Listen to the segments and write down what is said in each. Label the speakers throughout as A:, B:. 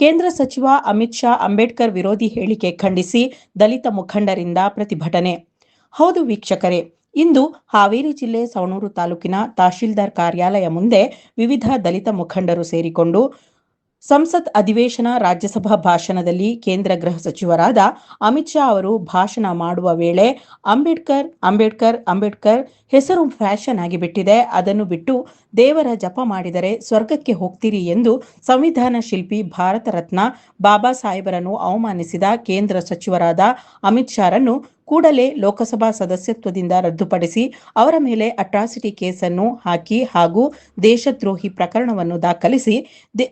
A: ಕೇಂದ್ರ ಸಚಿವ ಅಮಿತ್ ಶಾ ಅಂಬೇಡ್ಕರ್ ವಿರೋಧಿ ಹೇಳಿಕೆ ಖಂಡಿಸಿ ದಲಿತ ಮುಖಂಡರಿಂದ ಪ್ರತಿಭಟನೆ. ಹೌದು ವೀಕ್ಷಕರೇ, ಇಂದು ಹಾವೇರಿ ಜಿಲ್ಲೆ ಸವಣೂರು ತಾಲೂಕಿನ ತಹಶೀಲ್ದಾರ್ ಕಾರ್ಯಾಲಯ ಮುಂದೆ ವಿವಿಧ ದಲಿತ ಮುಖಂಡರು ಸೇರಿಕೊಂಡು ಸಂಸತ್ ಅಧಿವೇಶನ ರಾಜ್ಯಸಭಾ ಭಾಷಣದಲ್ಲಿ ಕೇಂದ್ರ ಗೃಹ ಸಚಿವರಾದ ಅಮಿತ್ ಶಾ ಅವರು ಭಾಷಣ ಮಾಡುವ ವೇಳೆ ಅಂಬೇಡ್ಕರ್ ಅಂಬೇಡ್ಕರ್ ಅಂಬೇಡ್ಕರ್ ಹೆಸರು ಫ್ಯಾಷನ್ ಆಗಿಬಿಟ್ಟಿದೆ ಅದನ್ನು ಬಿಟ್ಟು ದೇವರ ಜಪ ಮಾಡಿದರೆ ಸ್ವರ್ಗಕ್ಕೆ ಹೋಗ್ತೀರಿ ಎಂದು ಸಂವಿಧಾನ ಶಿಲ್ಪಿ ಭಾರತ ರತ್ನ ಬಾಬಾ ಸಾಹೇಬರನ್ನು ಅವಮಾನಿಸಿದ ಕೇಂದ್ರ ಸಚಿವರಾದ ಅಮಿತ್ ಶಾರನ್ನು ಕೂಡಲೇ ಲೋಕಸಭಾ ಸದಸ್ಯತ್ವದಿಂದ ರದ್ದುಪಡಿಸಿ ಅವರ ಮೇಲೆ ಅಟ್ರಾಸಿಟಿ ಕೇಸನ್ನು ಹಾಕಿ ಹಾಗೂ ದೇಶದ್ರೋಹಿ ಪ್ರಕರಣವನ್ನು ದಾಖಲಿಸಿ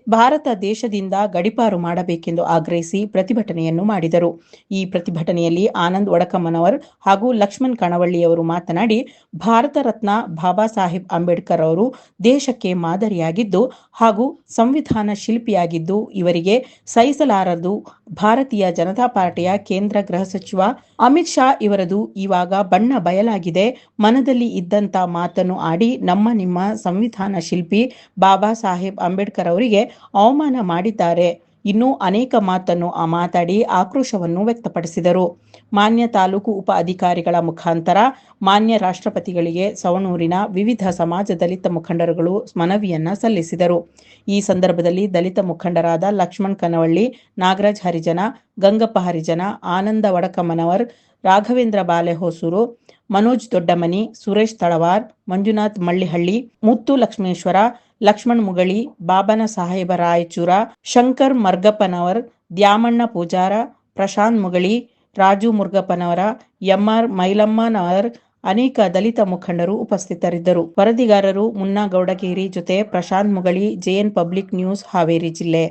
A: ಭಾರತ ದೇಶದಿಂದ ಗಡಿಪಾರು ಮಾಡಬೇಕೆಂದು ಆಗ್ರಹಿಸಿ ಪ್ರತಿಭಟನೆಯನ್ನು ಮಾಡಿದರು. ಈ ಪ್ರತಿಭಟನೆಯಲ್ಲಿ ಆನಂದ್ ಒಡಕಮ್ಮನವರ್ ಹಾಗೂ ಲಕ್ಷ್ಮಣ್ ಕಣವಳ್ಳಿಯವರು ಮಾತನಾಡಿ, ಭಾರತ ರತ್ನ ಬಾಬಾ ಸಾಹೇಬ್ ಅಂಬೇಡ್ಕರ್ ಅವರು ದೇಶಕ್ಕೆ ಮಾದರಿಯಾಗಿದ್ದು ಹಾಗೂ ಸಂವಿಧಾನ ಶಿಲ್ಪಿಯಾಗಿದ್ದು ಇವರಿಗೆ ಸಹಿಸಲಾರದು. ಭಾರತೀಯ ಜನತಾ ಪಾರ್ಟಿಯ ಕೇಂದ್ರ ಗೃಹ ಸಚಿವ ಅಮಿತ್ ಶಾ ಇವರದು ಇವಾಗ ಬಣ್ಣ ಬಯಲಾಗಿದೆ. ಮನದಲ್ಲಿ ಇದ್ದಂತ ಮಾತನ್ನು ಆಡಿ ನಮ್ಮ ನಿಮ್ಮ ಸಂವಿಧಾನ ಶಿಲ್ಪಿ ಬಾಬಾ ಸಾಹೇಬ್ ಅಂಬೇಡ್ಕರ್ ಅವರಿಗೆ ಅವಮಾನ ಮಾಡಿದ್ದಾರೆ. ಇನ್ನೂ ಅನೇಕ ಮಾತನ್ನು ಆ ಮಾತಾಡಿ ಆಕ್ರೋಶವನ್ನು ವ್ಯಕ್ತಪಡಿಸಿದರು. ಮಾನ್ಯ ತಾಲೂಕು ಉಪ ಅಧಿಕಾರಿಗಳ ಮುಖಾಂತರ ಮಾನ್ಯ ರಾಷ್ಟ್ರಪತಿಗಳಿಗೆ ಸವಣೂರಿನ ವಿವಿಧ ಸಮಾಜ ದಲಿತ ಮುಖಂಡರುಗಳು ಮನವಿಯನ್ನ ಸಲ್ಲಿಸಿದರು. ಈ ಸಂದರ್ಭದಲ್ಲಿ ದಲಿತ ಮುಖಂಡರಾದ ಲಕ್ಷ್ಮಣ್ ಕನವಳ್ಳಿ, ನಾಗರಾಜ್ ಹರಿಜನ, ಗಂಗಪ್ಪ ಹರಿಜನ, ಆನಂದ ವಡಕಮ್ಮನವರ್ ರಾಘವೇಂದ್ರ ಬಾಲೆಹೊಸೂರು ಮನೋಜ್ ದೊಡ್ಡಮನಿ ಸುರೇಶ್ ತಳವಾರ್ ಮಂಜುನಾಥ್ ಮಳ್ಳಿಹಳ್ಳಿ ಮುತ್ತು ಲಕ್ಷ್ಮೇಶ್ವರ ಲಕ್ಷ್ಮಣ್ ಮುಗಳಿ ಬಾಬನ ಸಾಹೇಬ ರಾಯಚೂರ ಶಂಕರ್ ಮರ್ಗಪ್ಪನವರ್ ದ್ಯಾಮಣ್ಣ ಪೂಜಾರ ಪ್ರಶಾಂತ್ ಮುಗಳಿ ರಾಜು ಮುರುಗಪ್ಪನವರ ಎಂಆರ್ ಮೈಲಮ್ಮನವರ್ ಅನೇಕ ದಲಿತ ಮುಖಂಡರು ಉಪಸ್ಥಿತರಿದ್ದರು. ವರದಿಗಾರರು ಮುನ್ನಾ ಗೌಡಗೇರಿ ಜೊತೆ Prashant Mugali J N public news Haveri ಜಿಲ್ಲೆ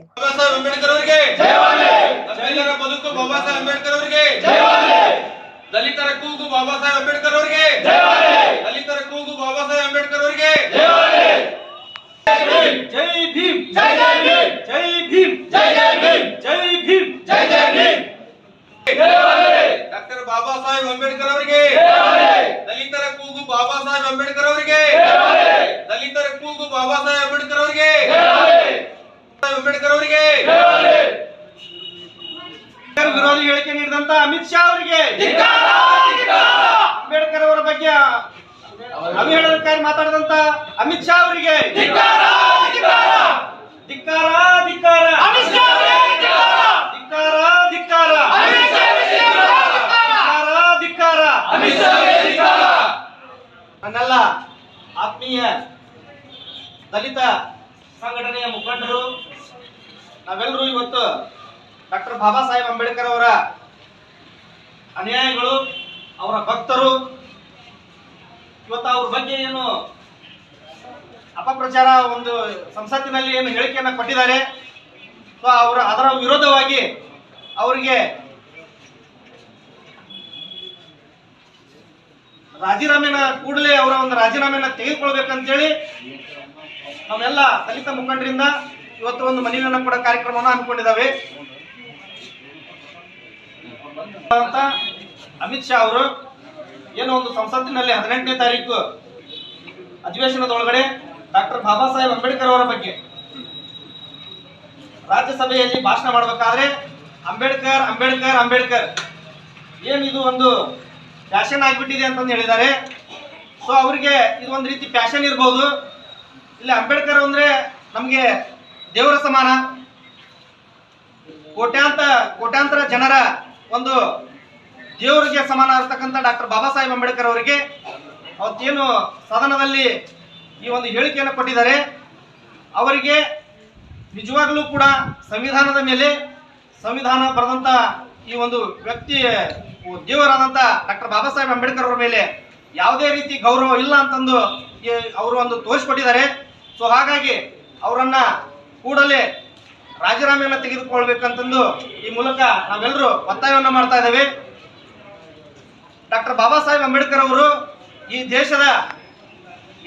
B: ಬಾಬಾ ಸಾಹೇಬ್ ಅಂಬೇಡ್ಕರ್ ಅವರಿಗೆ ದಲಿತರ ಬದುಕು ಬಾಬಾ ಸಾಹೇಬ್ ಅಂಬೇಡ್ಕರ್ ಅವರಿಗೆ ದಲಿತರ ಕೂಗು ಬಾಬಾ ಸಾಹೇಬ್ ಅಂಬೇಡ್ಕರ್ ಅವರಿಗೆ ದಲಿತರ ಕೂಗು ಬಾಬಾ ಸಾಹೇಬ್ ಅಂಬೇಡ್ಕರ್ ಅವರಿಗೆ ಜೈ ಭೀಮ್ ಜೈ ಜೈ ಭೀಮ್ ಜೈ ಭೀಮ್ ಜೈ ಜೈ ಭೀಮ್ ಜೈ ಭೀಮ್ ಜೈ ಜೈ ಭೀಮ್ ಡಾಕ್ಟರ್ ಬಾಬಾ ಸಾಹೇಬ್ ಅಂಬೇಡ್ಕರ್ ಅವರಿಗೆ ದಲಿತರ ಕೂಗು ಬಾಬಾ ಸಾಹೇಬ್ ಅಂಬೇಡ್ಕರ್ ಅವರಿಗೆ ದಲಿತರ ಕೂಗು ಬಾಬಾ ಸಾಹೇಬ್ ಅಂಬೇಡ್ಕರ್ ಅವರಿಗೆ ಅಂಬೇಡ್ಕರ್ ಅವರಿಗೆ ಅಂಬೇಡ್ಕರ್ ವಿರೋಧಿ ಹೇಳಿಕೆ ನೀಡಿದಂತ ಅಮಿತ್ ಶಾ ಅವರಿಗೆ ಅಂಬೇಡ್ಕರ್ ಅವರ ಬಗ್ಗೆ ಅವಹೇಳನಕಾರಿ ಮಾತಾಡಿದಂತ ಅಮಿತ್ ಶಾ ಅವರಿಗೆ ಧಿಕ್ಕಾರ ಧಿಕ್ಕಾರ ಧಿಕ್ಕಾರ. ನನ್ನೆಲ್ಲ ಆತ್ಮೀಯ ದಲಿತ ಸಂಘಟನೆಯ ಮುಖಂಡರು ನಾವೆಲ್ಲರೂ ಇವತ್ತು ಡಾಕ್ಟರ್ ಬಾಬಾ ಸಾಹೇಬ್ ಅಂಬೇಡ್ಕರ್ ಅವರ ಅನುಯಾಯಿಗಳು, ಅವರ ಭಕ್ತರು, ಇವತ್ತು ಅವ್ರ ಬಗ್ಗೆ ಏನು ಅಪಪ್ರಚಾರ ಒಂದು ಸಂಸತ್ತಿನಲ್ಲಿ ಏನು ಹೇಳಿಕೆಯನ್ನು ಕೊಟ್ಟಿದ್ದಾರೆ. ಸೊ ಅವರ, ಅದರ ವಿರೋಧವಾಗಿ ಅವರಿಗೆ ರಾಜೀನಾಮೆನ ಕೂಡಲೇ ಅವರ ಒಂದು ರಾಜೀನಾಮೆನ ತೆಗೆದುಕೊಳ್ಬೇಕಂತೇಳಿ ನಾವೆಲ್ಲ ದಲಿತ ಮುಖಂಡರಿಂದ ಇವತ್ತು ಒಂದು ಮನವಿಯನ್ನು ಕೂಡ ಕಾರ್ಯಕ್ರಮವನ್ನು ಹಮ್ಮಿಕೊಂಡಿದ್ದಾವೆ. ಅಂತ ಅಮಿತ್ ಶಾ ಅವರು ಏನೋ ಒಂದು ಸಂಸತ್ತಿನಲ್ಲಿ ಹದಿನೆಂಟನೇ ತಾರೀಕು ಅಧಿವೇಶನದೊಳಗಡೆ ಡಾಕ್ಟರ್ ಬಾಬಾ ಸಾಹೇಬ್ ಅಂಬೇಡ್ಕರ್ ಅವರ ಬಗ್ಗೆ ರಾಜ್ಯಸಭೆಯಲ್ಲಿ ಭಾಷಣ ಮಾಡಬೇಕಾದ್ರೆ ಅಂಬೇಡ್ಕರ್ ಅಂಬೇಡ್ಕರ್ ಅಂಬೇಡ್ಕರ್. ಏನು ಇದು ಒಂದು ಫ್ಯಾಷನ್ ಆಗಿಬಿಟ್ಟಿದೆ ಅಂತಂದು ಹೇಳಿದ್ದಾರೆ. ಸೊ ಅವರಿಗೆ ಇದು ಒಂದು ರೀತಿ ಫ್ಯಾಷನ್ ಇರ್ಬೋದು. ಇಲ್ಲಿ, ಅಂಬೇಡ್ಕರ್ ಅಂದರೆ ನಮಗೆ ದೇವರ ಸಮಾನ. ಕೋಟ್ಯಾಂತ, ಕೋಟ್ಯಾಂತರ ಜನರ ಒಂದು ದೇವರಿಗೆ ಸಮಾನ ಇರ್ತಕ್ಕಂಥ ಡಾಕ್ಟರ್ ಬಾಬಾ ಸಾಹೇಬ್ ಅಂಬೇಡ್ಕರ್ ಅವರಿಗೆ ಅವತ್ತೇನು ಸದನದಲ್ಲಿ ಈ ಒಂದು ಹೇಳಿಕೆಯನ್ನು ಕೊಟ್ಟಿದ್ದಾರೆ. ಅವರಿಗೆ ನಿಜವಾಗಲೂ ಕೂಡ ಸಂವಿಧಾನದ ಮೇಲೆ ಸಂವಿಧಾನ ಬರೆದಂಥ ಈ ಒಂದು ವ್ಯಕ್ತಿ ದೇವರಾದಂಥ ಡಾಕ್ಟರ್ ಬಾಬಾ ಸಾಹೇಬ್ ಅಂಬೇಡ್ಕರ್ ಅವರ ಮೇಲೆ ಯಾವುದೇ ರೀತಿ ಗೌರವ ಇಲ್ಲ ಅಂತಂದು ಅವರು ಒಂದು ತೋರಿಸ್ಕೊಟ್ಟಿದ್ದಾರೆ ಸೊ ಹಾಗಾಗಿ ಅವರನ್ನು ಕೂಡಲೇ ರಾಜೀನಾಮೆಯನ್ನು ತೆಗೆದುಕೊಳ್ಬೇಕಂತಂದು ಈ ಮೂಲಕ ನಾವೆಲ್ಲರೂ ಒತ್ತಾಯವನ್ನು ಮಾಡ್ತಾ ಇದ್ದೇವೆ. ಡಾಕ್ಟರ್ ಬಾಬಾ ಸಾಹೇಬ್ ಅಂಬೇಡ್ಕರ್ ಅವರು ಈ ದೇಶದ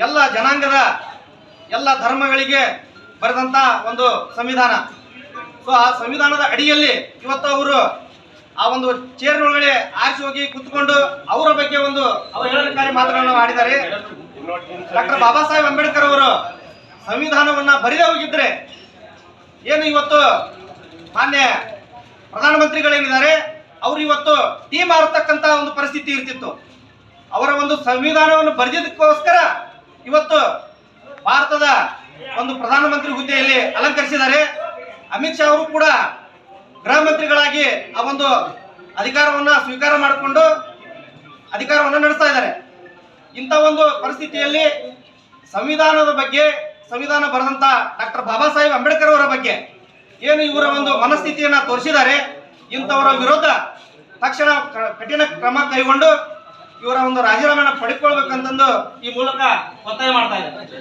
B: ಎಲ್ಲ ಜನಾಂಗದ ಎಲ್ಲ ಧರ್ಮಗಳಿಗೆ ಬರೆದಂತ ಒಂದು ಸಂವಿಧಾನ. ಸೊ ಆ ಸಂವಿಧಾನದ ಅಡಿಯಲ್ಲಿ ಇವತ್ತು ಅವರು ಆ ಒಂದು ಚೇರ್ ಒಳಗಡೆ ಆರಿಸಿ ಹೋಗಿ ಕುತ್ಕೊಂಡು ಅವರ ಬಗ್ಗೆ ಒಂದು ಅವಹೇಳನಕಾರಿ ಮಾತುಗಳನ್ನು ಮಾಡಿದ್ದಾರೆ ಡಾಕ್ಟರ್ ಬಾಬಾ ಸಾಹೇಬ್ ಅಂಬೇಡ್ಕರ್ ಅವರು ಸಂವಿಧಾನವನ್ನ ಬರೆದೇ ಹೋಗಿದ್ರೆ ಏನು ಇವತ್ತು? ಮಾನ್ಯ ಪ್ರಧಾನಮಂತ್ರಿಗಳೇನಿದ್ದಾರೆ, ಅವರು ಇವತ್ತು ಟೀಮ್ ಮಾರತಕ್ಕಂತ ಒಂದು ಪರಿಸ್ಥಿತಿ ಇರ್ತಿತ್ತು. ಅವರ ಒಂದು ಸಂವಿಧಾನವನ್ನು ಬರೆದಿದ್ದಕ್ಕೋಸ್ಕರ ಇವತ್ತು ಭಾರತದ ಒಂದು ಪ್ರಧಾನಮಂತ್ರಿ ಹುದ್ದೆಯಲ್ಲಿ ಅಲಂಕರಿಸಿದ್ದಾರೆ. ಅಮಿತ್ ಶಾ ಅವರು ಕೂಡ ಗೃಹ ಮಂತ್ರಿಗಳಾಗಿ ಆ ಒಂದು ಅಧಿಕಾರವನ್ನ ಸ್ವೀಕಾರ ಮಾಡಿಕೊಂಡು ಅಧಿಕಾರವನ್ನು ನಡೆಸ್ತಾ ಇದ್ದಾರೆ. ಇಂಥ ಒಂದು ಪರಿಸ್ಥಿತಿಯಲ್ಲಿ ಸಂವಿಧಾನದ ಬಗ್ಗೆ ಸಂವಿಧಾನ ಬರೆದಂತ ಡಾಕ್ಟರ್ ಬಾಬಾ ಸಾಹೇಬ್ ಅಂಬೇಡ್ಕರ್ ಅವರ ಬಗ್ಗೆ ಏನು ಇವರ ಒಂದು ಮನಸ್ಥಿತಿಯನ್ನ ತೋರಿಸಿದ್ದಾರೆ, ಇಂಥವರ ವಿರುದ್ಧ ತಕ್ಷಣ ಕಠಿಣ ಕ್ರಮ ಕೈಗೊಂಡು ಇವರ ಒಂದು ರಾಜೀನಾಮೆನ ಪಡೆದುಕೊಳ್ಬೇಕಂತಂದು ಈ ಮೂಲಕ ಒತ್ತಾಯ ಮಾಡ್ತಾ ಇದ್ದಾರೆ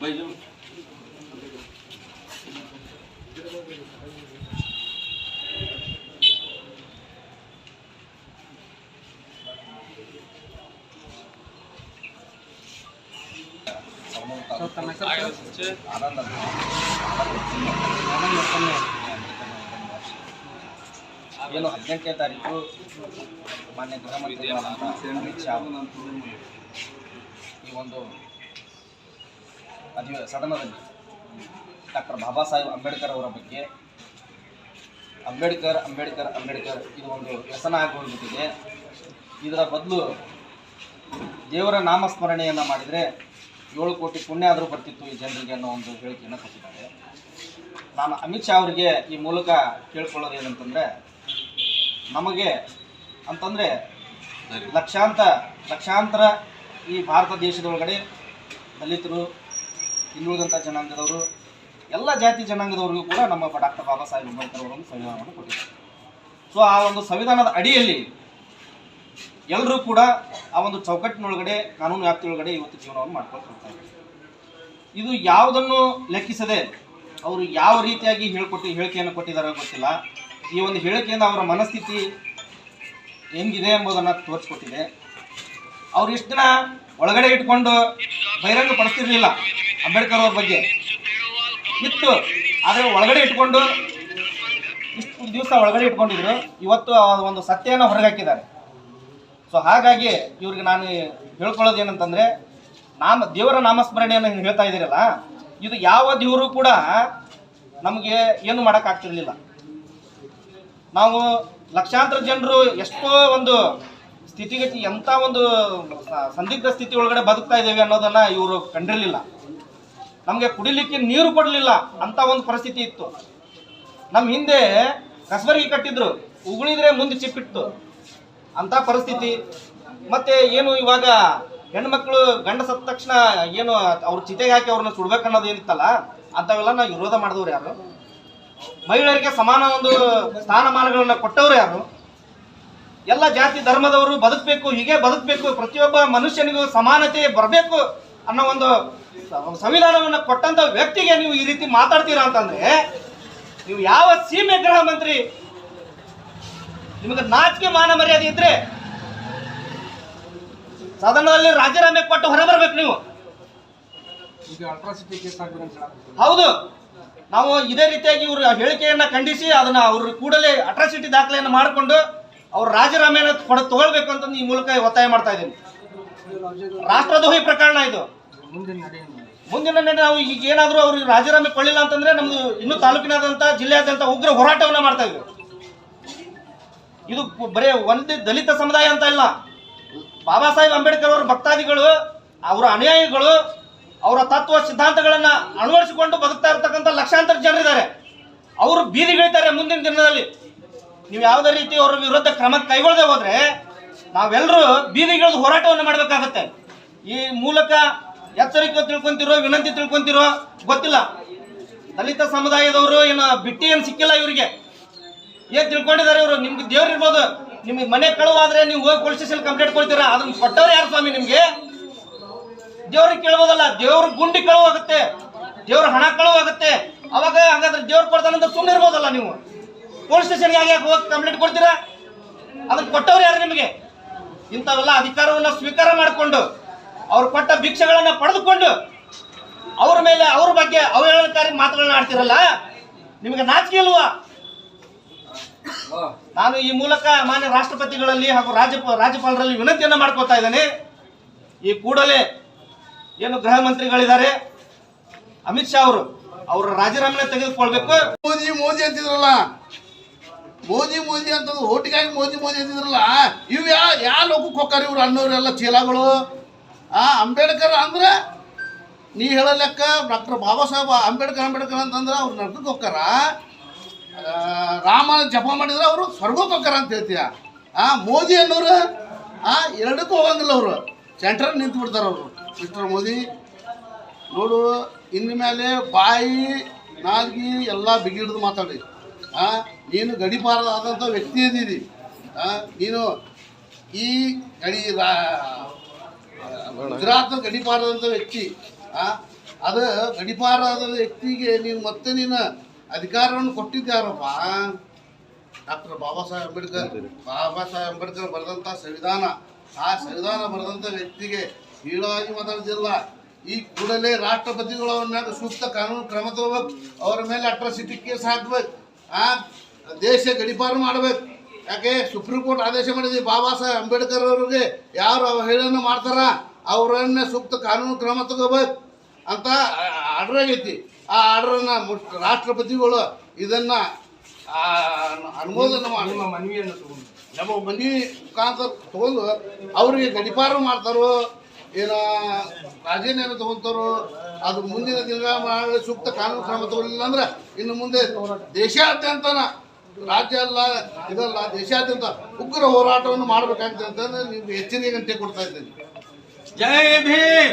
C: ભાઈ જો તમે આનંદ આનંદ
B: ಏನು ಹದಿನೆಂಟನೇ ತಾರೀಕು ಮಾನ್ಯ ಗೃಹ ಅಮಿತ್ ಶಾ ಈ ಒಂದು ಅಧಿವ ಸದನದಲ್ಲಿ ಡಾಕ್ಟರ್ ಬಾಬಾ ಸಾಹೇಬ್ ಅಂಬೇಡ್ಕರ್ ಅವರ ಬಗ್ಗೆ. ಅಂಬೇಡ್ಕರ್ ಅಂಬೇಡ್ಕರ್ ಅಂಬೇಡ್ಕರ್ ಇದು ಒಂದು ವ್ಯಸನ ಆಗಿ ಇದರ ಬದಲು ದೇವರ ನಾಮಸ್ಮರಣೆಯನ್ನು ಮಾಡಿದರೆ ಏಳು ಕೋಟಿ ಪುಣ್ಯ ಆದರೂ ಬರ್ತಿತ್ತು ಈ ಜನರಿಗೆ ಅನ್ನೋ ಒಂದು ಹೇಳಿಕೆಯನ್ನು ಕೊಟ್ಟಿದ್ದಾರೆ. ನಾನು ಅಮಿತ್ ಶಾ ಅವರಿಗೆ ಈ ಮೂಲಕ ಕೇಳ್ಕೊಳ್ಳೋದು ಏನಂತಂದರೆ ನಮಗೆ ಅಂತಂದರೆ ಲಕ್ಷಾಂತ ಲಕ್ಷಾಂತರ ಈ ಭಾರತ ದೇಶದೊಳಗಡೆ ದಲಿತರು ಹಿಂದುಳಿದಂಥ ಜನಾಂಗದವರು ಎಲ್ಲ ಜಾತಿ ಜನಾಂಗದವ್ರಿಗೂ ಕೂಡ ನಮ್ಮ ಡಾಕ್ಟರ್ ಬಾಬಾ ಸಾಹೇಬ್ ಅಂಬೇಡ್ಕರ್ ಸಂವಿಧಾನವನ್ನು ಕೊಟ್ಟಿದ್ದಾರೆ. ಸೊ ಆ ಒಂದು ಸಂವಿಧಾನದ ಅಡಿಯಲ್ಲಿ ಎಲ್ಲರೂ ಕೂಡ ಆ ಒಂದು ಚೌಕಟ್ಟಿನೊಳಗಡೆ ಕಾನೂನು ವ್ಯಾಪ್ತಿಯೊಳಗಡೆ ಇವತ್ತು ಜೀವನವನ್ನು ಮಾಡ್ಕೊಂಡು ಹೋಗ್ತಾ ಇದು ಯಾವುದನ್ನು ಲೆಕ್ಕಿಸದೆ ಅವರು ಯಾವ ರೀತಿಯಾಗಿ ಹೇಳ್ಕೊಟ್ಟು ಹೇಳಿಕೆಯನ್ನು ಕೊಟ್ಟಿದ್ದಾರೆ ಗೊತ್ತಿಲ್ಲ. ಈ ಒಂದು ಹೇಳಿಕೆಯಿಂದ ಅವರ ಮನಸ್ಥಿತಿ ಹೆಂಗಿದೆ ಎಂಬುದನ್ನು ತೋರಿಸ್ಕೊಟ್ಟಿದೆ. ಅವ್ರು ಇಷ್ಟು ದಿನ ಒಳಗಡೆ ಇಟ್ಕೊಂಡು ಬಹಿರಂಗ ಪಡಿಸ್ತಿರ್ಲಿಲ್ಲ ಅಂಬೇಡ್ಕರ್ ಅವ್ರ ಬಗ್ಗೆ. ಇತ್ತು. ಆದರೆ ಒಳಗಡೆ ಇಟ್ಕೊಂಡು ಇಷ್ಟು ದಿವಸ ಒಳಗಡೆ ಇಟ್ಕೊಂಡಿದ್ರು. ಇವತ್ತು ಒಂದು ಸತ್ಯನ ಹೊರಗಾಕಿದ್ದಾರೆ ಸೊ ಹಾಗಾಗಿ ಇವ್ರಿಗೆ ನಾನು ಹೇಳ್ಕೊಳ್ಳೋದು ಏನಂತಂದ್ರೆ, ನಾಮ ದೇವರ ನಾಮಸ್ಮರಣೆಯನ್ನು ಹೇಳ್ತಾ ಇದ್ದೀರಲ್ಲ, ಇದು ಯಾವ ದೇವರು ಕೂಡ ನಮಗೆ ಏನು ಮಾಡೋಕ್ಕಾಗ್ತಿರ್ಲಿಲ್ಲ. ನಾವು ಲಕ್ಷಾಂತರ ಜನರು ಎಷ್ಟೋ ಒಂದು ಸ್ಥಿತಿಗತಿ ಎಂಥ ಒಂದು ಸಂದಿಗ್ಧ ಸ್ಥಿತಿ ಒಳಗಡೆ ಬದುಕ್ತಾ ಇದ್ದೇವೆ ಅನ್ನೋದನ್ನ ಇವರು ಕಂಡಿರಲಿಲ್ಲ. ನಮಗೆ ಕುಡಿಲಿಕ್ಕೆ ನೀರು ಕೊಡಲಿಲ್ಲ ಅಂತ ಒಂದು ಪರಿಸ್ಥಿತಿ ಇತ್ತು. ನಮ್ಮ ಹಿಂದೆ ಕಸಬರಿಗೆ ಕಟ್ಟಿದ್ರು, ಉಗುಳಿದ್ರೆ ಮುಂದೆ ಚಿಪ್ಪಿಟ್ಟು ಅಂತ ಪರಿಸ್ಥಿತಿ. ಮತ್ತೆ ಏನು ಇವಾಗ ಹೆಣ್ಮಕ್ಳು ಗಂಡ ಸತ್ತ ತಕ್ಷಣ ಏನು ಅವ್ರ ಚಿತೆಗೆ ಹಾಕಿ ಅವ್ರನ್ನ ಸುಡ್ಬೇಕನ್ನೋದು ಏನಿತ್ತಲ್ಲ, ಅಂಥವೆಲ್ಲ ನಾವು ವಿರೋಧ ಮಾಡಿದವ್ರು ಯಾರು? ಮಹಿಳೆಯರಿಗೆ ಸಮಾನ ಒಂದು ಸ್ಥಾನಮಾನಗಳನ್ನ ಕೊಟ್ಟವರು ಯಾರು? ಎಲ್ಲ ಜಾತಿ ಧರ್ಮದವರು ಬದುಕಬೇಕು ಹೀಗೆ ಬದುಕಬೇಕು ಪ್ರತಿಯೊಬ್ಬ ಮನುಷ್ಯನಿಗೂ ಸಮಾನತೆ ಬರಬೇಕು ಅನ್ನೋ ಒಂದು ಸಂವಿಧಾನವನ್ನು ಕೊಟ್ಟಂತ ವ್ಯಕ್ತಿಗೆ ನೀವು ಈ ರೀತಿ ಮಾತಾಡ್ತೀರಾ ಅಂತಂದ್ರೆ ನೀವು ಯಾವ ಸೀಮೆ ಗೃಹ ಮಂತ್ರಿ ನಿಮಗೆ ನಾಚಿಕೆ ಮಾನ ಮರ್ಯಾದೆ ಇದ್ರೆ ಸದನದಲ್ಲಿ ರಾಜೀನಾಮೆ ಕೊಟ್ಟು ಹೊರಬರ್ಬೇಕು ನೀವು. ಹೌದು. ನಾವು ಇದೇ ರೀತಿಯಾಗಿ ಇವರು ಹೇಳಿಕೆಯನ್ನು ಖಂಡಿಸಿ ಅದನ್ನ ಅವ್ರ ಕೂಡಲೇ ಅಟ್ರಾಸಿಟಿ ದಾಖಲೆಯನ್ನು ಮಾಡಿಕೊಂಡು ಅವ್ರ ರಾಜೀನಾಮೆಯನ್ನು ಕೊಡ, ತಗೊಳ್ಬೇಕು ಅಂತ ಈ ಮೂಲಕ ಒತ್ತಾಯ ಮಾಡ್ತಾ ಇದ್ದೀನಿ. ರಾಷ್ಟ್ರದ್ರೋಹಿ ಪ್ರಕರಣ ಇದು. ಮುಂದಿನ ನಾವು ಈಗ ಏನಾದರೂ ಅವ್ರಿಗೆ ರಾಜೀನಾಮೆ ಕೊಡಲಿಲ್ಲ ಅಂತಂದ್ರೆ ನಮ್ದು ಇನ್ನೂ ತಾಲೂಕಿನಾದಂಥ ಜಿಲ್ಲೆಯಾದ್ಯಂತ ಉಗ್ರ ಹೋರಾಟವನ್ನ ಮಾಡ್ತಾ ಇದ್ವಿ. ಇದು ಬರೇ ಒಂದೇ ದಲಿತ ಸಮುದಾಯ ಅಂತ ಇಲ್ಲ ಬಾಬಾ ಸಾಹೇಬ್ ಅಂಬೇಡ್ಕರ್ ಅವರ ಭಕ್ತಾದಿಗಳು, ಅವರ ಅನುಯಾಯಿಗಳು ಅವರ ತತ್ವ ಸಿದ್ಧಾಂತಗಳನ್ನ ಅಳವಡಿಸಿಕೊಂಡು ಬದುಕ್ತಾ ಇರ್ತಕ್ಕಂಥ ಲಕ್ಷಾಂತರ ಜನರಿದ್ದಾರೆ. ಅವರು ಬೀದಿಗಿಳಿತಾರೆ ಮುಂದಿನ ದಿನದಲ್ಲಿ. ನೀವು ಯಾವುದೇ ರೀತಿ ಅವರ ವಿರುದ್ಧ ಕ್ರಮ ಕೈಗೊಳ್ಳದೆ ಹೋದ್ರೆ ನಾವೆಲ್ಲರೂ ಬೀದಿಗಿಳಿದು ಹೋರಾಟವನ್ನು ಮಾಡಬೇಕಾಗತ್ತೆ. ಈ ಮೂಲಕ ಎಚ್ಚರಿಕೆ ತಿಳ್ಕೊಂತಿರೋ, ವಿನಂತಿ ತಿಳ್ಕೊಂತಿರೋ ಗೊತ್ತಿಲ್ಲ. ದಲಿತ ಸಮುದಾಯದವರು ಏನು ಬಿಟ್ಟಿ ಏನು ಸಿಕ್ಕಿಲ್ಲ ಇವರಿಗೆ. ಏನ್ ತಿಳ್ಕೊಂಡಿದ್ದಾರೆ ಇವರು? ನಿಮ್ಗೆ ದೇವ್ರು ಇರ್ಬೋದು. ನಿಮಗೆ ಮನೆ ಕಳುವಾದ್ರೆ ನೀವು ಹೋಗಿ ಪೊಲೀಸ್ ಸ್ಟೇಷನ್ ಕಂಪ್ಲೇಂಟ್ ಕೊಡ್ತೀರಾ? ಅದನ್ನ ಕೊಟ್ಟವ್ರು ಯಾರು ಸ್ವಾಮಿ ನಿಮ್ಗೆ? ದೇವ್ರಿಗೆ ಕೇಳ್ಬೋದಲ್ಲ ದೇವ್ರ ಗುಂಡಿ ಕಳುವಾಗುತ್ತೆ, ದೇವ್ರ ಹಣ ಕಳುವಾಗುತ್ತೆ. ಅವಾಗ ಹಂಗಾದ್ರೆ ದೇವ್ರು ಕೊಡ್ತಾನಂತ ಸುಮ್ಮನೆ ಇರ್ಬೋದಲ್ಲ ನೀವು? ಪೊಲೀಸ್ ಸ್ಟೇಷನ್ಗೆ ಯಾಕೆ ಹೋಗಿ ಕಂಪ್ಲೇಂಟ್ ಕೊಡ್ತೀರಾ? ಅದನ್ನ ಕೊಟ್ಟವ್ರು ಯಾರು ನಿಮಗೆ? ಇಂಥವೆಲ್ಲ ಅಧಿಕಾರವನ್ನ ಸ್ವೀಕಾರ ಮಾಡಿಕೊಂಡು, ಅವ್ರು ಕೊಟ್ಟ ಭಿಕ್ಷೆಗಳನ್ನ ಪಡೆದುಕೊಂಡು, ಅವ್ರ ಮೇಲೆ ಅವ್ರ ಬಗ್ಗೆ ಅವಹೇಳನಕಾರಿ ಮಾತುಗಳನ್ನ ಆಡ್ತಿರಲ್ಲ? ನಿಮಗೆ ನಾಚಿಕೆ ಇಲ್ವಾ? ನಾನು ಈ ಮೂಲಕ ಮಾನ್ಯ ರಾಷ್ಟ್ರಪತಿಗಳಲ್ಲಿ ಹಾಗೂ ರಾಜ್ಯ ರಾಜ್ಯಪಾಲರಲ್ಲಿ ವಿನಂತಿಯನ್ನ ಮಾಡ್ಕೋತಾ ಇದ್ದೇನೆ. ಈ ಕೂಡಲೇ ಏನು ಗೃಹ ಮಂತ್ರಿಗಳಿದ್ದಾರೆ? ಅಮಿತ್ ಶಾ ಅವರು, ಅವರ ರಾಜೀನಾಮೆ ತೆಗೆದುಕೊಳ್ಬೇಕು.
D: ಮೋದಿ ಮೋದಿ ಅಂತಿದ್ರಲ್ಲ. ಮೋದಿ ಮೋದಿ ಅಂತಂದು ಓಟಿಗಾಗಿ ಮೋದಿ ಮೋದಿ ಅಂತಿದ್ರಲ್ಲ. ಇವ್ ಯಾ ಯಾ ಲೋಕಕ್ಕೆ ಹೋಗ್ತಾರೆ ಇವ್ರು? ಅನ್ನೋರೆಲ್ಲ ಚೀಲಗಳು. ಆ, ಅಂಬೇಡ್ಕರ್ ಅಂದ್ರೆ, ನೀ ಹೇಳೋ ಲೆಕ್ಕ ಡಾಕ್ಟರ್ ಬಾಬಾ ಸಾಹೇಬ್, ಅಂಬೇಡ್ಕರ್ ಅಂಬೇಡ್ಕರ್ ಅಂತಂದ್ರೆ ಅವ್ರು ನರ್ಕಕ್ಕೆ ಹೋಗ್ತಾರ. ರಾಮ ಜಪ ಮಾಡಿದ್ರೆ ಅವರು ಸ್ವರ್ಗಕ್ಕೆ ಹೋಗ್ತಾರ ಅಂತ ಹೇಳ್ತೀಯ. ಆ, ಮೋದಿ ಅನ್ನೋರು, ಆ, ಎರಡಕ್ಕೂ ಹೋಗಂಗಿಲ್ಲ ಅವರು. ಸೆಂಟ್ರಲ್ ನಿಂತು ಬಿಡ್ತಾರೆ ಅವರು. ಮಿಸ್ಟರ್ ಮೋದಿ. ನೋಡು ಇನ್ನು ಮೇಲೆ ಬಾಯಿ ನಾಲ್ಗಿ ಎಲ್ಲ ಬಿಗಿಡ್ದು ಮಾತಾಡಿ. ಆ ನೀನು ಗಡಿಪಾರದಾದಂಥ ವ್ಯಕ್ತಿ ಇದ್ದೀರಿ. ಆ ನೀನು ಈ ಗಡಿ ಗುಜರಾತ್ ಗಡಿಪಾರದಂಥ ವ್ಯಕ್ತಿ. ಆ ಅದು ಗಡಿಪಾರದ ವ್ಯಕ್ತಿಗೆ ನೀನು ಮತ್ತೆ ನೀನು ಅಧಿಕಾರವನ್ನು ಕೊಟ್ಟಿದ್ದಾರಪ್ಪ ಡಾಕ್ಟರ್ ಬಾಬಾ ಸಾಹೇಬ್ ಅಂಬೇಡ್ಕರ್. ಬಾಬಾ ಸಾಹೇಬ್ ಅಂಬೇಡ್ಕರ್ ಬರೆದಂಥ ಸಂವಿಧಾನ. ಆ ಸಂವಿಧಾನ ಬರೆದಂಥ ವ್ಯಕ್ತಿಗೆ ಕೀಳಾಗಿ ಮಾತಾಡೋದಿಲ್ಲ ಈ ಕೂಡಲೇ ರಾಷ್ಟ್ರಪತಿಗಳು ಅವ್ರ ಮ್ಯಾಗ ಸೂಕ್ತ ಕಾನೂನು ಕ್ರಮ ತಗೋಬೇಕು ಅವ್ರ ಮೇಲೆ ಅಟ್ರಾಸಿಟಿ ಕೇಸ್ ಹಾಕ್ಬೇಕು ಆ ದೇಶ ಗಡಿಪಾರು ಮಾಡ್ಬೇಕು. ಯಾಕೆ? ಸುಪ್ರೀಂ ಕೋರ್ಟ್ ಆದೇಶ ಮಾಡಿದ್ವಿ ಬಾಬಾ ಸಾಹೇಬ್ ಅಂಬೇಡ್ಕರ್ ಅವರಿಗೆ. ಯಾರು ಅವಹೇಳನ ಮಾಡ್ತಾರ? ಅವರನ್ನ ಸೂಕ್ತ ಕಾನೂನು ಕ್ರಮ ತಗೋಬೇಕು. ಅಂತ ಆರ್ಡರ್ ಆಗೈತಿ. ಆ ಆರ್ಡ್ರನ್ನ ರಾಷ್ಟ್ರಪತಿಗಳು ಇದನ್ನ ಅನುಮೋದನೆ ಮಾಡಿ
C: ನಿಮ್ಮ ಮನವಿಯನ್ನು ತಗೊಂಡು.
D: ನಮ್ಮ ಮನವಿ ಮುಖಾಂತರ ತಗೊಂಡು ಅವರಿಗೆ ಗಡಿಪಾರು ಮಾಡ್ತಾರೋ ಏನ ರಾಜೀನಾಮೆ ತಗೊಂತಾರೋ ಅದು ಮುಂದಿನ ದಿನ ಸೂಕ್ತ ಕಾನೂನು ಕ್ರಮ ತಗೊಳ್ಳಿಲ್ಲ ಅಂದ್ರೆ ಇನ್ನು ಮುಂದೆ ದೇಶಾದ್ಯಂತನ ರಾಜ್ಯ ಅಲ್ಲ, ಇದಲ್ಲ, ದೇಶಾದ್ಯಂತ ಉಗ್ರ ಹೋರಾಟವನ್ನು ಮಾಡಬೇಕಾಗ್ತದೆ ಅಂತಂದ್ರೆ ನೀವು ಹೆಚ್ಚಿನ ಗಂಟೆ ಕೊಡ್ತಾ ಇದ್ದೀನಿ
B: ಜೈ ಭೀಮ್!